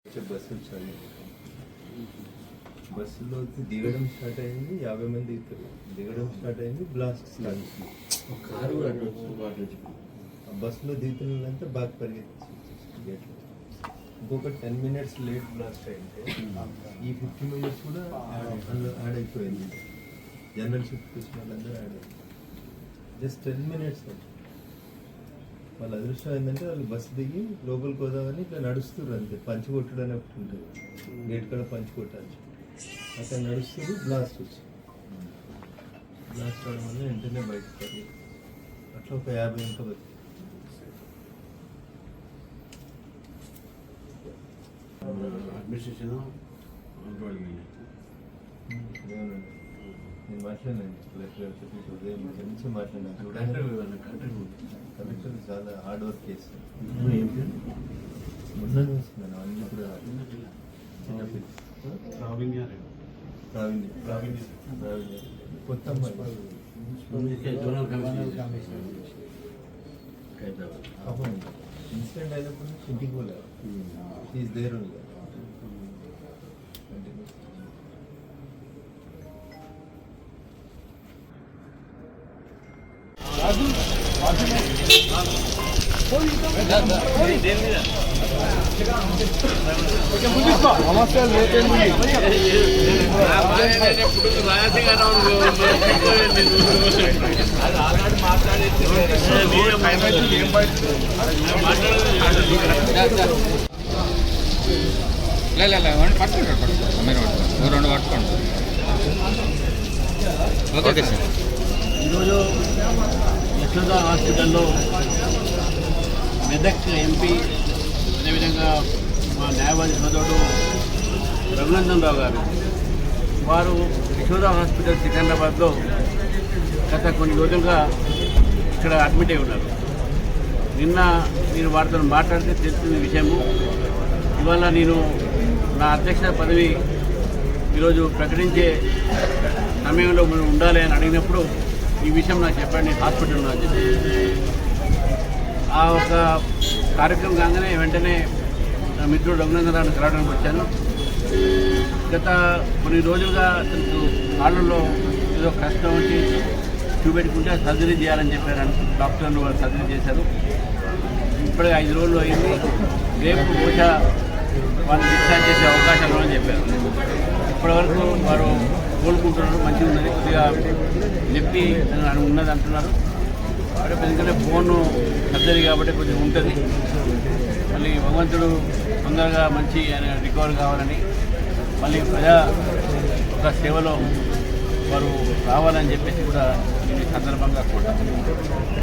వచ్చే బస్సు వచ్చాయి బస్సులో దిగడం స్టార్ట్ అయింది యాభై మంది దిగుతారు దిగడం స్టార్ట్ అయింది బ్లాస్ట్ స్టార్ట్ అయింది. కారు అడ్డు ఆ బస్సులో దిగుతున్న వాళ్ళంతా బాగా పరిగెత్తి గేట్లో ఇంకొక టెన్ మినిట్స్ లేట్ బ్లాస్ట్ అయితే ఈ ఫిఫ్టీ మినిట్స్ కూడా యాడ్ అయిపోయింది. జనరల్ షిఫ్ట్ చూసిన వాళ్ళందరూ యాడ్ అయిపోయింది జస్ట్ టెన్ మినిట్స్ వాళ్ళ అదృష్టం ఏంటంటే వాళ్ళు బస్సు దిగి లోపలికి పోదామని ఇట్లా నడుస్తున్నారు అంతే. పంచి కొట్టుడు అని ఒకటి ఉంటుంది. గేట్ కూడా పంచి కొట్టాలి అక్కడ నడుస్తుంది బ్లాస్ట్ వచ్చి బ్లాస్ట్ అవడం వల్ల వెంటనే బయటకు అట్లా ఒక యాభై ఇంకా బతికి అడ్మినిస్ట్రేషన్. నేను మాట్లాడినాను కలెక్టర్ గారితో ఉదయం నుంచి మాట్లాడినాను చూడండి కలెక్టర్ చాలా హార్డ్ వర్క్ పేరు? మొన్న చూస్తున్నాను అన్ని కూడా చిన్నపిల్ల కొత్త అమ్మాయి జోనల్ కమిషన్ హైదరాబాద్. పాపం ఇన్సిడెంట్ అయినప్పుడు నుంచి ఇంటికి పోలేదు ఈజ్ దేర్ ఉంది లే లే, లే, పట్టుకోండి పట్టుకోండి మీరు పట్టుకోండి రెండు పట్టుకోండి ఓకే ఓకే సార్ ఈరోజు యశోద హాస్పిటల్లో మెదక్ ఎంపీ అదేవిధంగా మా న్యాయవాది సోదరుడు రఘునందన్ రావు గారు వారు యశోద హాస్పిటల్ సికింద్రాబాద్లో గత కొన్ని రోజులుగా ఇక్కడ అడ్మిట్ అయి ఉన్నారు. నిన్న నేను వారితో మాట్లాడితే తెలిసిన విషయము. ఇవాళ నేను నా అధ్యక్ష పదవి ఈరోజు ప్రకటించే సమయంలో మనం ఉండాలి అని అడిగినప్పుడు ఈ విషయం నాకు చెప్పండి హాస్పిటల్లో హాస్పిటల్ అని చెప్పి. ఆ ఒక కార్యక్రమం కాగానే వెంటనే నా మిత్రుడు రఘునందరాన్ని కలవడానికి వచ్చాను. గత కొన్ని రోజులుగా అతను కాళ్ళల్లో ఏదో కష్టం వచ్చి చూపెట్టుకుంటే సర్జరీ చేయాలని చెప్పారు డాక్టర్లు వాళ్ళు సర్జరీ చేశారు. ఇప్పుడే ఐదు రోజులు అయింది. రేపు బహుశా వాళ్ళు డిశ్చార్జ్ చేసే అవకాశాలు ఉన్నాయని చెప్పారు. ఇప్పటివరకు వారు కోలుకుంటున్నారు మంచిగా ఉన్నది. కొద్దిగా నొప్పి అని ఉన్నది అంటున్నారు. రేపు ఎందుకంటే ఫోన్ సర్జరీ కాబట్టి కొంచెం ఉంటుంది. మళ్ళీ భగవంతుడు తొందరగా మంచి ఆయన రికవర్ కావాలని మళ్ళీ ప్రజా ఒక సేవలో వారు రావాలని చెప్పేసి కూడా ఈ సందర్భంగా కూడా